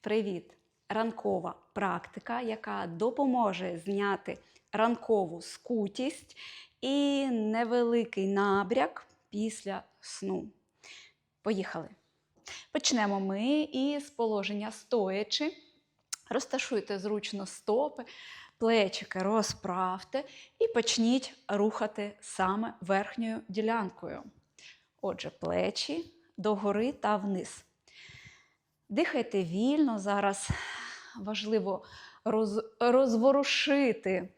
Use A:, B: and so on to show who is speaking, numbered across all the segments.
A: Привіт! Ранкова практика, яка допоможе зняти ранкову скутість і невеликий набряк після сну. Поїхали! Почнемо ми із положення стоячи. Розташуйте зручно стопи, плечики розправте і почніть рухати саме верхньою ділянкою. Отже, плечі догори та вниз. Дихайте вільно. Зараз важливо роз, розворушити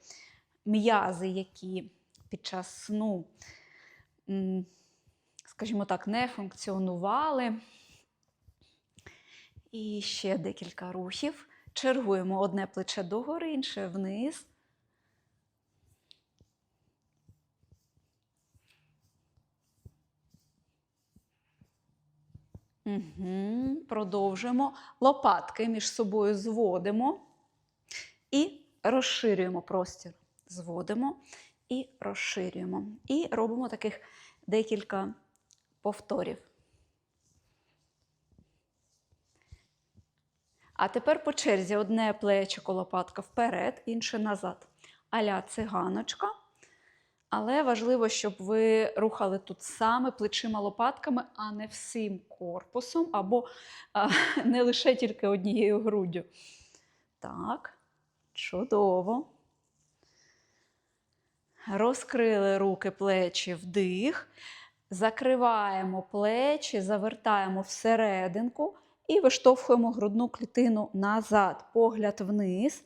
A: м'язи, які під час сну, скажімо так, не функціонували. І ще декілька рухів. Чергуємо одне плече догори, інше вниз. Угу. Продовжуємо. Лопатки між собою зводимо і розширюємо простір. Зводимо і розширюємо. І робимо таких декілька повторів. А тепер по черзі одне плечико лопатка вперед, інше назад. Аля циганочка. Але важливо, щоб ви рухали тут саме плечима лопатками, а не всім корпусом, або а, не лише тільки однією груддю. Так, чудово. Розкрили руки, плечі, вдих. Закриваємо плечі, завертаємо всерединку і виштовхуємо грудну клітину назад, погляд вниз.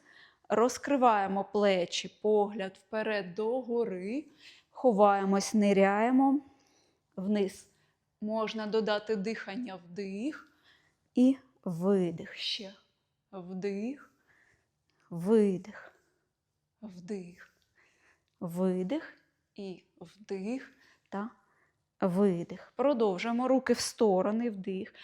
A: Розкриваємо плечі, погляд вперед догори, ховаємось, ниряємо вниз. Можна додати дихання вдих і видих ще. Вдих, видих, вдих, видих і вдих та видих. Продовжуємо руки в сторони, вдих.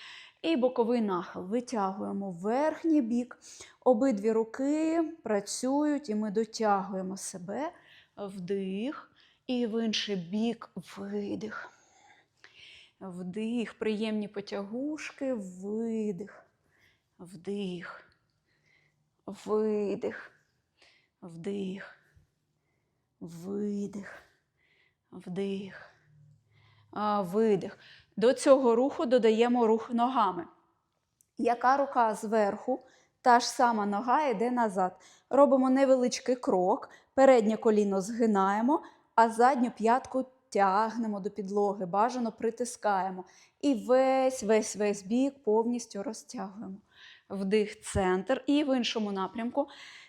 A: І боковий нахил. Витягуємо верхній бік. Обидві руки працюють, і ми дотягуємо себе вдих. І в інший бік видих. Вдих, приємні потягушки, видих, вдих, видих, вдих, видих, вдих, видих. До цього руху додаємо рух ногами. Яка рука зверху, та ж сама нога йде назад. Робимо невеличкий крок, переднє коліно згинаємо, а задню п'ятку тягнемо до підлоги, бажано притискаємо. І весь весь весь бік повністю розтягуємо. Вдих, центр. І в іншому напрямку.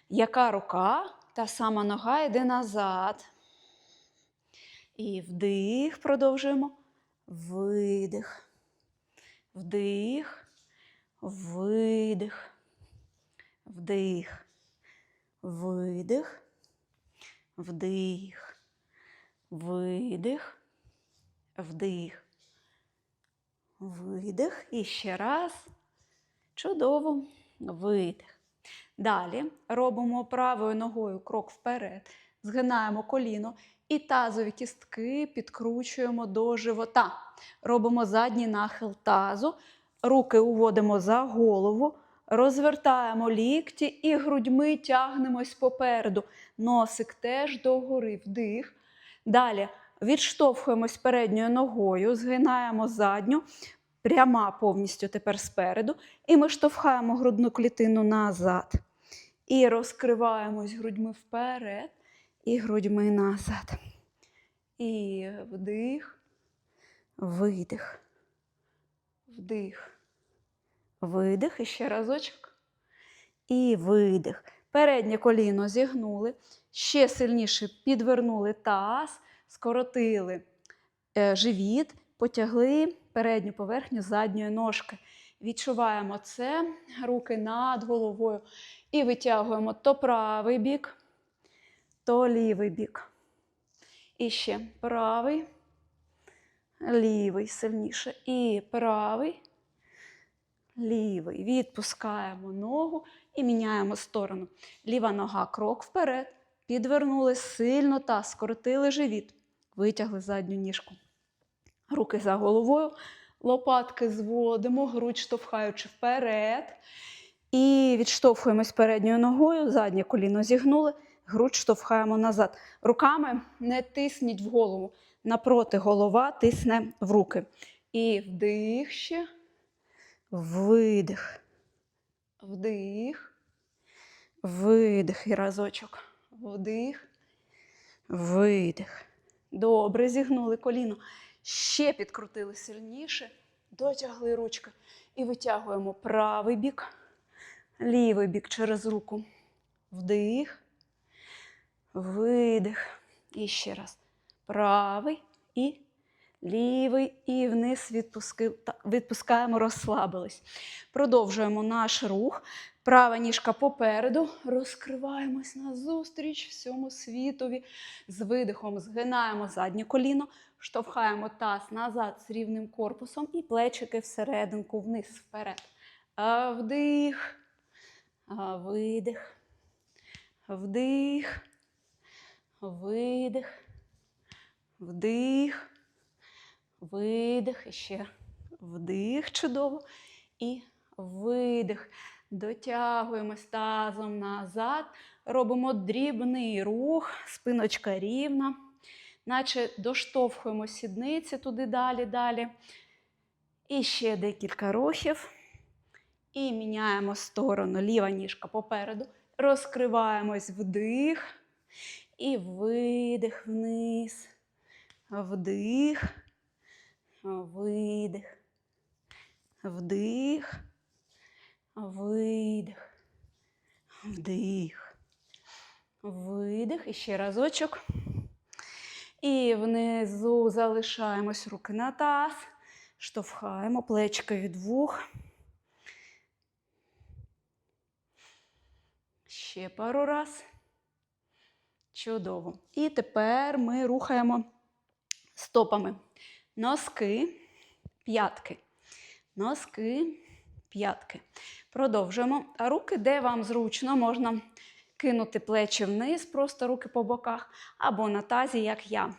A: Яка рука, та сама нога йде назад. І вдих, продовжуємо. Видих. Вдих. Видих. Вдих. Видих. Вдих. Видих. Вдих. Видих. І ще раз. Чудово. Видих. Далі робимо правою ногою крок вперед. Згинаємо коліно і тазові кістки підкручуємо до живота. Робимо задній нахил тазу. Руки уводимо за голову, розвертаємо лікті і грудьми тягнемось попереду. Носик теж догори, вдих. Далі відштовхуємось передньою ногою, згинаємо задню, пряма повністю тепер спереду. І ми штовхаємо грудну клітину назад. І розкриваємось грудьми вперед і грудьми назад. І вдих, видих, вдих, видих. І ще разочок. І видих. Переднє коліно зігнули, ще сильніше підвернули таз, скоротили е, живіт, потягли передню поверхню задньої ножки. Відчуваємо це, руки над головою. І витягуємо то правий бік, то лівий бік. І ще правий, лівий сильніше. І правий, лівий. Відпускаємо ногу і міняємо сторону. Ліва нога крок вперед. Підвернули сильно та скоротили живіт. Витягли задню ніжку. Руки за головою. Лопатки зводимо, грудь штовхаючи вперед. І відштовхуємось передньою ногою, заднє коліно зігнули, грудь штовхаємо назад. Руками не тисніть в голову. Напроти голова тисне в руки. І вдих ще, видих, вдих, видих і разочок. Вдих, видих. Добре, зігнули коліно. Ще підкрутили сильніше, дотягли ручки. І витягуємо правий бік, лівий бік через руку. Вдих, видих. І ще раз. Правий і лівий. І вниз відпускаємо, розслабились. Продовжуємо наш рух. Права ніжка попереду. Розкриваємось назустріч всьому світові. З видихом згинаємо заднє коліно, штовхаємо таз назад з рівним корпусом і плечики всерединку вниз, вперед. Вдих, видих, вдих, видих, вдих, видих, і ще вдих чудово. І видих. Дотягуємось тазом назад. Робимо дрібний рух, спиночка рівна, наче доштовхуємо сідниці туди далі, далі. І ще декілька рухів. І міняємо сторону. Ліва ніжка попереду. Розкриваємось вдих. І видих вниз. Вдих. Видих. Вдих. Видих. Вдих. Видих. І ще разочок. І внизу залишаємось руки на таз. Штовхаємо плечки від вух. Ще пару раз. Чудово. І тепер ми рухаємо стопами. Носки, п'ятки. Носки, п'ятки. Продовжуємо. А руки, де вам зручно, можна кинути плечі вниз, просто руки по боках, або на тазі, як я.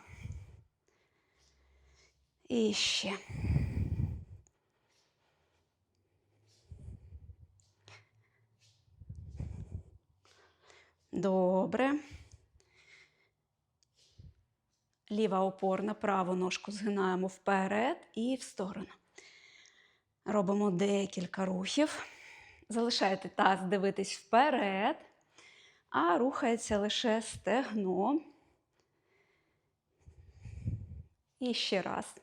A: І ще. Добре. Ліва опорна, праву ножку згинаємо вперед і в сторону. Робимо декілька рухів. Залишайте таз дивитись вперед, а рухається лише стегно. І ще раз.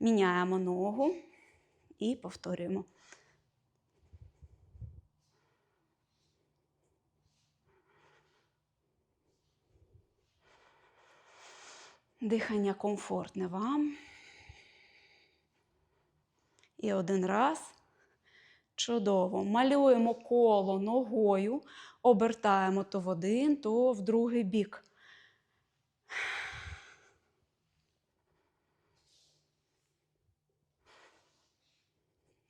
A: Міняємо ногу і повторюємо. Дихання комфортне вам. І один раз. Чудово. Малюємо коло ногою, обертаємо то в один, то в другий бік.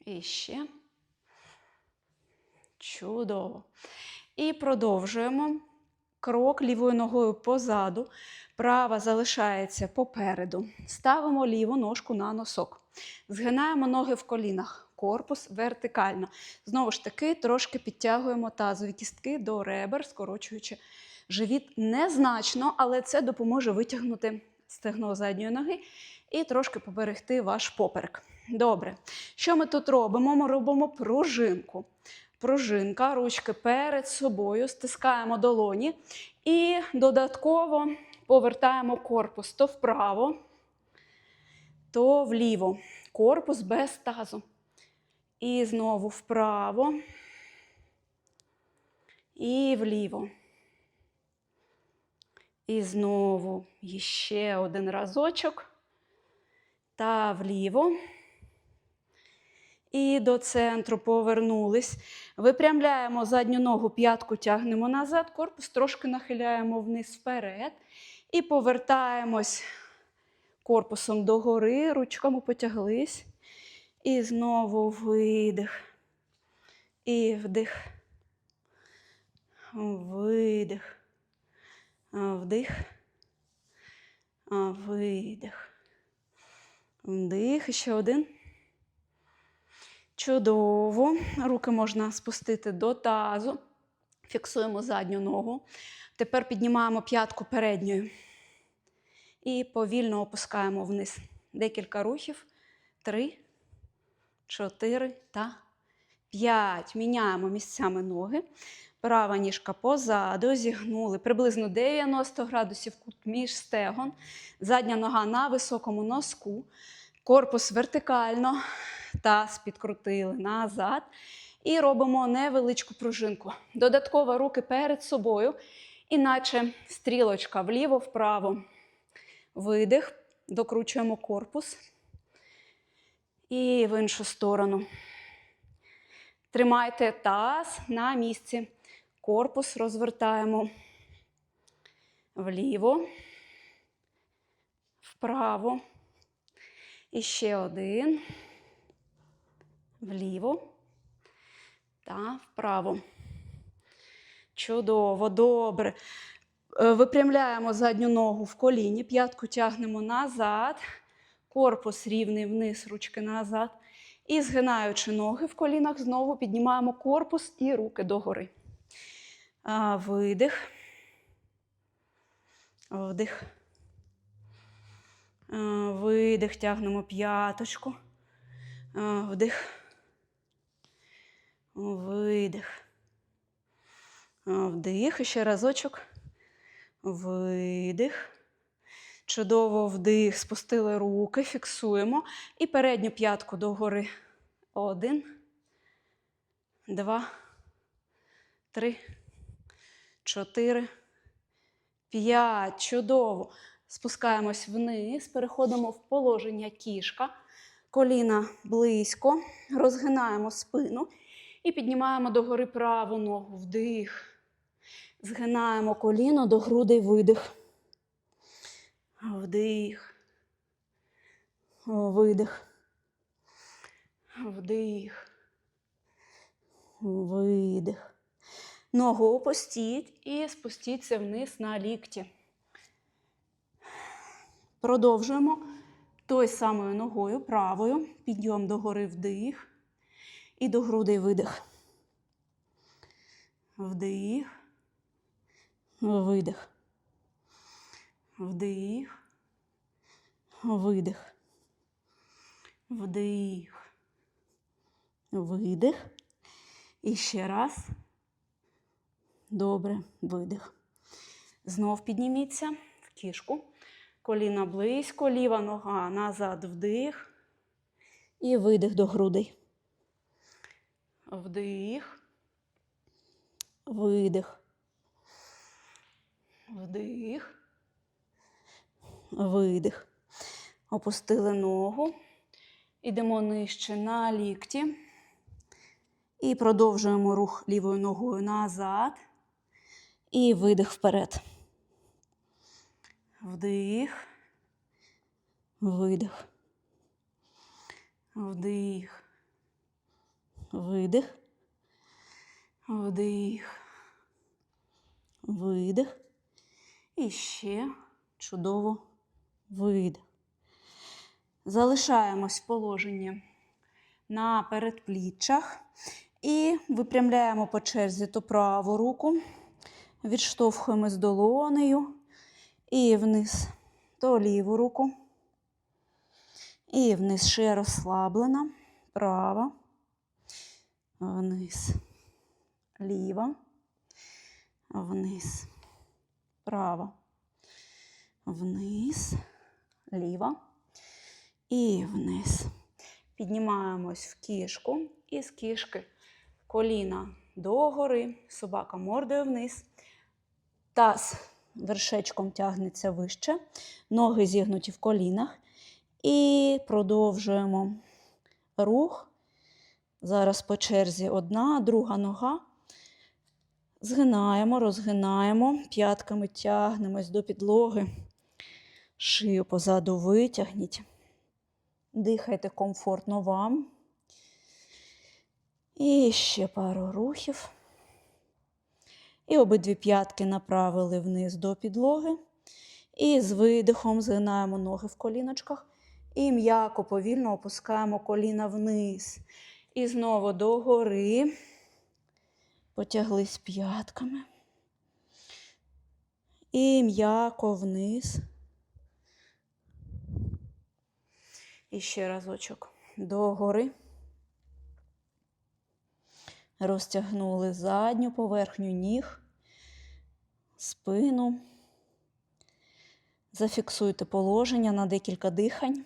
A: І ще. Чудово. І продовжуємо. Крок лівою ногою позаду, права залишається попереду. Ставимо ліву ножку на носок. Згинаємо ноги в колінах, корпус вертикально. Знову ж таки, трошки підтягуємо тазові кістки до ребер, скорочуючи живіт незначно, але це допоможе витягнути стегно задньої ноги і трошки поберегти ваш поперек. Добре. Що ми тут робимо? Ми робимо пружинку. Пружинка, ручки перед собою, стискаємо долоні і додатково повертаємо корпус то вправо, то вліво. Корпус без тазу. І знову вправо і вліво. І знову ще один разочок та вліво. І до центру повернулись. Випрямляємо задню ногу, п'ятку тягнемо назад, корпус трошки нахиляємо вниз вперед. І повертаємось корпусом догори, ручками потяглись. І знову видих. І вдих. Видих. Вдих. Видих. Вдих. Ще один. Чудово. Руки можна спустити до тазу. Фіксуємо задню ногу. Тепер піднімаємо п'ятку передньою. І повільно опускаємо вниз. Декілька рухів. Три, чотири та п'ять. Міняємо місцями ноги. Права ніжка позаду, зігнули приблизно 90 градусів кут між стегон. Задня нога на високому носку. Корпус вертикально. Таз підкрутили назад. І робимо невеличку пружинку. Додатково руки перед собою, іначе стрілочка вліво-вправо. Видих, докручуємо корпус. І в іншу сторону. Тримайте таз на місці. Корпус розвертаємо вліво, вправо. І ще один. Вліво та вправо. Чудово, добре. Е, Випрямляємо задню ногу в коліні, п'ятку тягнемо назад, корпус рівний вниз, ручки назад. І згинаючи ноги в колінах, знову піднімаємо корпус і руки догори. Видих. Вдих. Видих, тягнемо п'яточку. Вдих. Видих. Вдих. І ще разочок. Видих. Чудово вдих. Спустили руки, фіксуємо. І передню п'ятку догори. Один. Два. Три. Чотири. П'ять. Чудово. Спускаємось вниз. Переходимо в положення кішка. Коліна близько. Розгинаємо спину. І піднімаємо догори праву ногу. Вдих. Згинаємо коліно до грудей видих. Вдих. Видих. Вдих. Видих. Ногу опустіть і спустіться вниз на лікті. Продовжуємо тою самою ногою правою. Підйом догори вдих. І до грудей видих. Вдих. Видих. Вдих. Видих. Вдих. Видих. І ще раз. Добре, видих. Знов підніміться в кішку. Коліна близько, ліва нога назад вдих. І видих до грудей. Вдих. Видих. Вдих. Видих. Опустили ногу. Ідемо нижче на лікті. І продовжуємо рух лівою ногою назад. І видих вперед. Вдих. Видих. Вдих. Видих. Вдих. Видих. І ще чудово видих. Залишаємось в положенні на передпліччях і випрямляємо по черзі то праву руку, відштовхуємось долонею і вниз то ліву руку. І вниз ще розслаблена, права, вниз, ліва, вниз, права, вниз, ліва і вниз. Піднімаємось в кішку і з кішки коліна догори, собака мордою вниз. Таз вершечком тягнеться вище, ноги зігнуті в колінах. І продовжуємо рух. Зараз по черзі одна, друга нога. Згинаємо, розгинаємо, п'ятками тягнемось до підлоги. Шию позаду витягніть. Дихайте комфортно вам. І ще пару рухів. І обидві п'ятки направили вниз до підлоги. І з видихом згинаємо ноги в коліночках. І м'яко повільно опускаємо коліна вниз. І знову догори. Потяглись п'ятками. І м'яко вниз. І ще разочок догори. Розтягнули задню поверхню ніг, спину. Зафіксуйте положення на декілька дихань.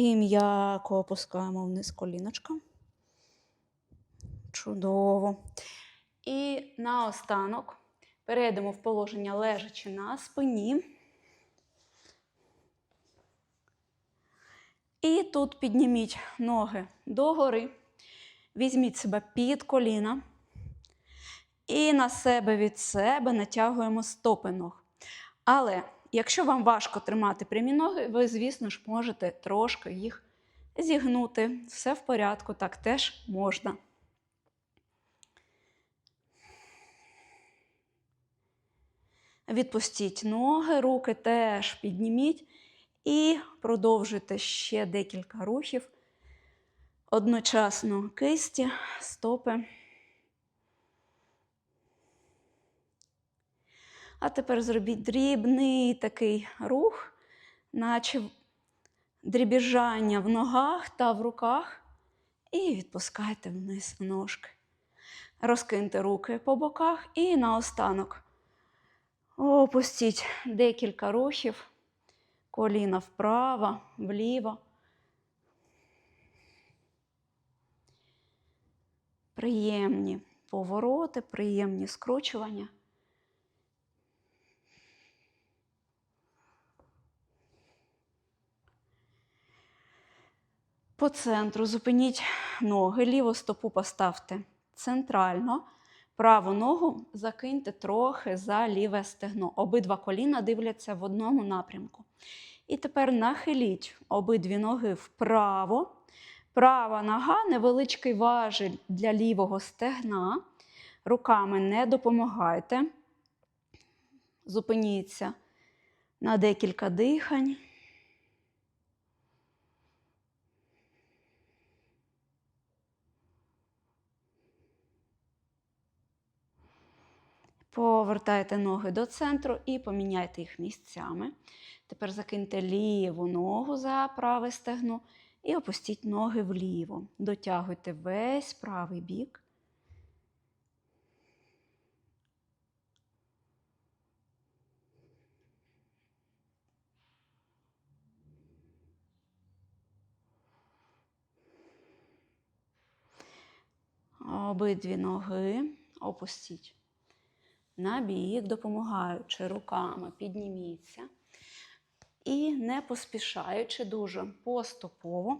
A: І м'яко опускаємо вниз коліночка. Чудово. І наостанок перейдемо в положення лежачи на спині. І тут підніміть ноги догори, візьміть себе під коліна. І на себе від себе натягуємо стопи ног. Але якщо вам важко тримати прямі ноги, ви, звісно ж, можете трошки їх зігнути. Все в порядку, так теж можна. Відпустіть ноги, руки теж підніміть і продовжуйте ще декілька рухів. Одночасно кисті, стопи. А тепер зробіть дрібний такий рух, наче дрібіжання в ногах та в руках. І відпускайте вниз ножки. Розкиньте руки по боках і наостанок. Опустіть декілька рухів, коліна вправо, вліво. Приємні повороти, приємні скручування. По центру зупиніть ноги, ліву стопу поставте центрально. Праву ногу закиньте трохи за ліве стегно. Обидва коліна дивляться в одному напрямку. І тепер нахиліть обидві ноги вправо. Права нога, невеличкий важіль для лівого стегна. Руками не допомагайте. Зупиніться на декілька дихань. Повертайте ноги до центру і поміняйте їх місцями. Тепер закиньте ліву ногу за праве стегно і опустіть ноги вліво. Дотягуйте весь правий бік. Обидві ноги опустіть на бік, допомагаючи руками, підніміться. І не поспішаючи дуже поступово,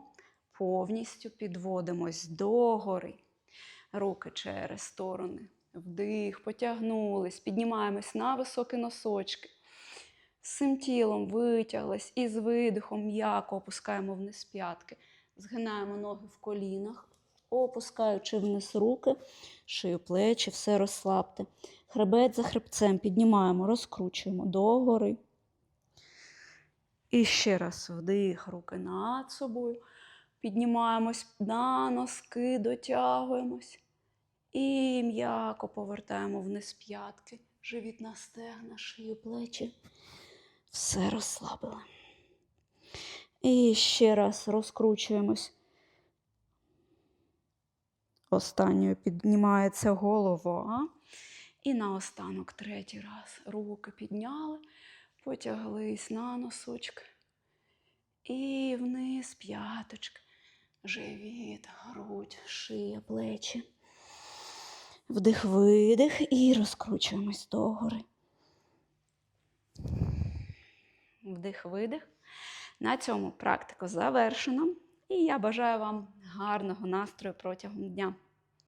A: повністю підводимось догори. Руки через сторони. Вдих, потягнулись, піднімаємось на високі носочки. Всім тілом витяглись і з видихом м'яко опускаємо вниз п'ятки. Згинаємо ноги в колінах, опускаючи вниз руки, шию плечі, все розслабте. Хребет за хребцем піднімаємо, розкручуємо догори. І ще раз вдих, руки над собою. Піднімаємось на носки, дотягуємось. І м'яко повертаємо вниз п'ятки, живіт на стегна, шию плечі. Все розслабили. І ще раз розкручуємось. Останньою піднімається голова. І наостанок третій раз руки підняли, потяглись на носочки. І вниз п'яточки, живіт, грудь, шия, плечі. Вдих, видих і розкручуємось догори. Вдих, видих. На цьому практика завершена. І я бажаю вам гарного настрою протягом дня.